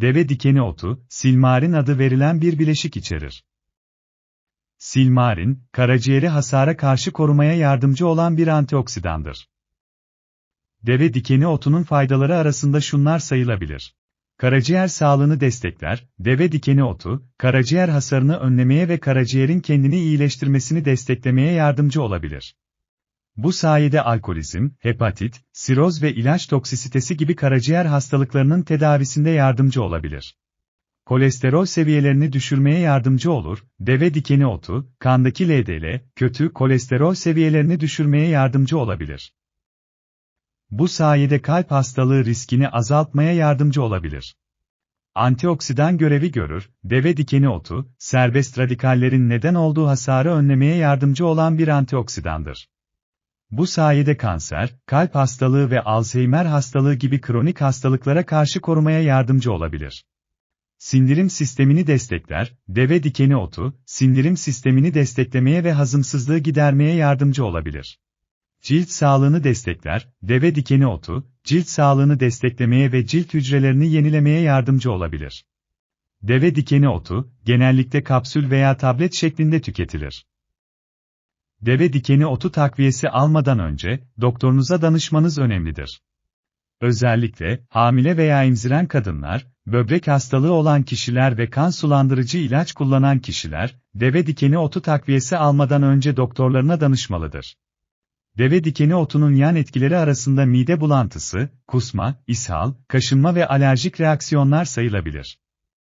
deve dikeni otu, silmarin adı verilen bir bileşik içerir. Silmarin, karaciğeri hasara karşı korumaya yardımcı olan bir antioksidandır. Deve dikeni otunun faydaları arasında şunlar sayılabilir. Karaciğer sağlığını destekler, deve dikeni otu, karaciğer hasarını önlemeye ve karaciğerin kendini iyileştirmesini desteklemeye yardımcı olabilir. Bu sayede alkolizm, hepatit, siroz ve ilaç toksisitesi gibi karaciğer hastalıklarının tedavisinde yardımcı olabilir. Kolesterol seviyelerini düşürmeye yardımcı olur, deve dikeni otu, kandaki LDL, kötü kolesterol seviyelerini düşürmeye yardımcı olabilir. Bu sayede kalp hastalığı riskini azaltmaya yardımcı olabilir. Antioksidan görevi görür, deve dikeni otu, serbest radikallerin neden olduğu hasarı önlemeye yardımcı olan bir antioksidandır. Bu sayede kanser, kalp hastalığı ve Alzheimer hastalığı gibi kronik hastalıklara karşı korumaya yardımcı olabilir. Sindirim sistemini destekler, deve dikeni otu, sindirim sistemini desteklemeye ve hazımsızlığı gidermeye yardımcı olabilir. Cilt sağlığını destekler, deve dikeni otu, cilt sağlığını desteklemeye ve cilt hücrelerini yenilemeye yardımcı olabilir. Deve dikeni otu, genellikle kapsül veya tablet şeklinde tüketilir. Deve dikeni otu takviyesi almadan önce, doktorunuza danışmanız önemlidir. Özellikle, hamile veya emziren kadınlar, böbrek hastalığı olan kişiler ve kan sulandırıcı ilaç kullanan kişiler, deve dikeni otu takviyesi almadan önce doktorlarına danışmalıdır. Deve dikeni otunun yan etkileri arasında mide bulantısı, kusma, ishal, kaşınma ve alerjik reaksiyonlar sayılabilir.